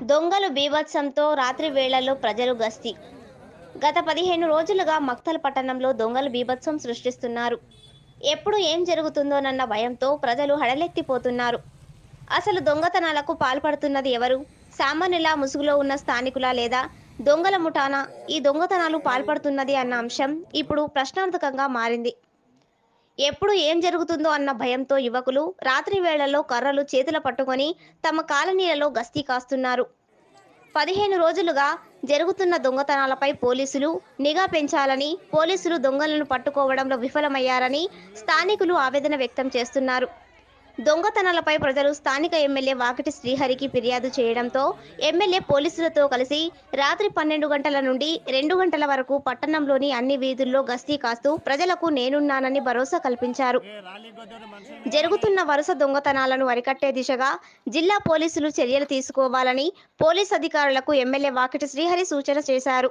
దొంగలు బీభత్సంతో రాత్రి వేళల్లో ప్రజలు గస్తీ. గత పదిహేను రోజులుగా మక్తల్ పట్టణంలో దొంగలు బీభత్సం సృష్టిస్తున్నారు. ఎప్పుడు ఏం జరుగుతుందోనన్న భయంతో ప్రజలు హడలెత్తిపోతున్నారు. అసలు దొంగతనాలకు పాల్పడుతున్నది ఎవరు? సామాన్యుల ముసుగులో ఉన్న స్థానికుల లేదా దొంగల ముఠానా? ఈ దొంగతనాలు పాల్పడుతున్నది అన్న అంశం ఇప్పుడు ప్రశ్నార్థకంగా మారింది. ఎప్పుడు ఏం జరుగుతుందో అన్న భయంతో యువకులు రాత్రి వేళల్లో కర్రలు చేతుల పట్టుకొని తమ కాలనీలలో గస్తీ కాస్తున్నారు. పదిహేను రోజులుగా జరుగుతున్న దొంగతనాలపై పోలీసులు నిఘా పెంచాలని పోలీసులు దొంగలను పట్టుకోవడంలో విఫలమయ్యారని స్థానికులు ఆవేదన వ్యక్తం చేస్తున్నారు. దొంగతనాలపై ప్రజలు స్థానిక ఎమ్మెల్యే వాకిటి శ్రీహరికి ఫిర్యాదు చేయడంతో ఎమ్మెల్యే పోలీసులతో కలిసి రాత్రి పన్నెండు గంటల నుండి రెండు గంటల వరకు పట్టణంలోని అన్ని వీధుల్లో గస్తీ కాస్తూ ప్రజలకు నేనున్నానని భరోసా కల్పించారు. జరుగుతున్న వరుస దొంగతనాలను అరికట్టే దిశగా జిల్లా పోలీసులు చర్యలు తీసుకోవాలని పోలీస్ అధికారులకు ఎమ్మెల్యే వాకిటి శ్రీహరి సూచన చేశారు.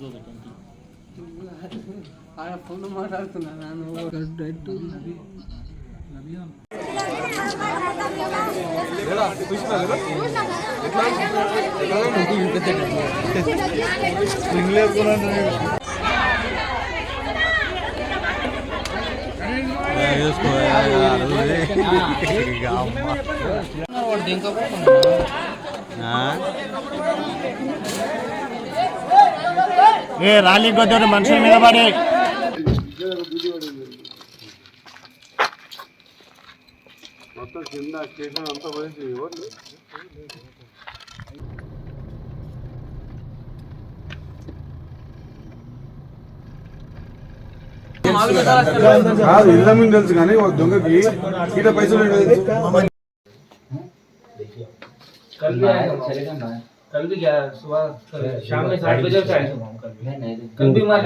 మొత్తం ఆడ ఫోన్ మాట్లాడుతున్నా నాన్న ఏ రాలి కొద్ది మనుషుల మీద పడి. మొత్తం కింద స్టేషన్ అంతా పోయింది ఎవరు కాదు ఇళ్ళ మీద తెలుసు కానీ ఒక దొంగకి ఈట పైసలు. कल भी गया सुबह शाम में सात बजे से आए था कल भी मार